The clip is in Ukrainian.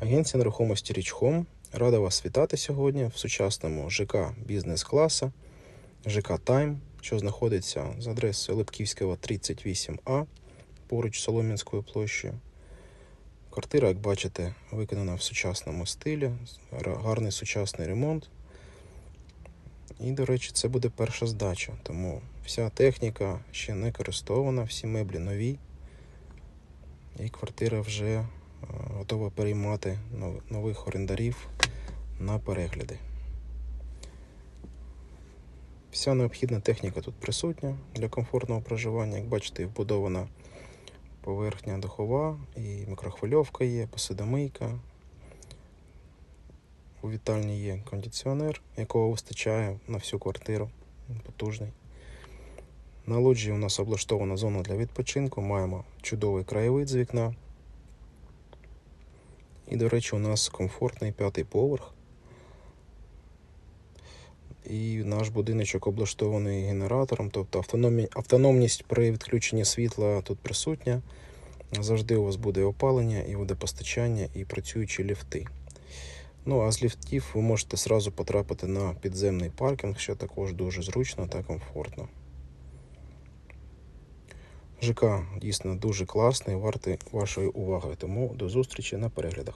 Агенція нерухомості Річхом рада вас вітати сьогодні в сучасному ЖК бізнес-класа ЖК Тайм, що знаходиться за адресою Липківського 38А поруч Солом'янською площею. Квартира, як бачите, виконана в сучасному стилі, гарний сучасний ремонт. І, до речі, це буде перша здача, тому вся техніка ще не користована, всі меблі нові. І квартира вже готова переймати нових орендарів на перегляди. Вся необхідна техніка тут присутня для комфортного проживання. Як бачите, вбудована поверхня духова, і мікрохвильовка є, посудомийка. У вітальні є кондиціонер, якого вистачає на всю квартиру. Потужний. На лоджії у нас облаштована зона для відпочинку. Маємо чудовий краєвид з вікна. І, до речі, у нас комфортний п'ятий поверх. І наш будиночок облаштований генератором, тобто автономність при відключенні світла тут присутня. Завжди у вас буде опалення і водопостачання, і працюючі ліфти. Ну а з ліфтів ви можете зразу потрапити на підземний паркінг, що також дуже зручно та комфортно. ЖК дійсно дуже класний, вартий вашої уваги. Тому до зустрічі на переглядах.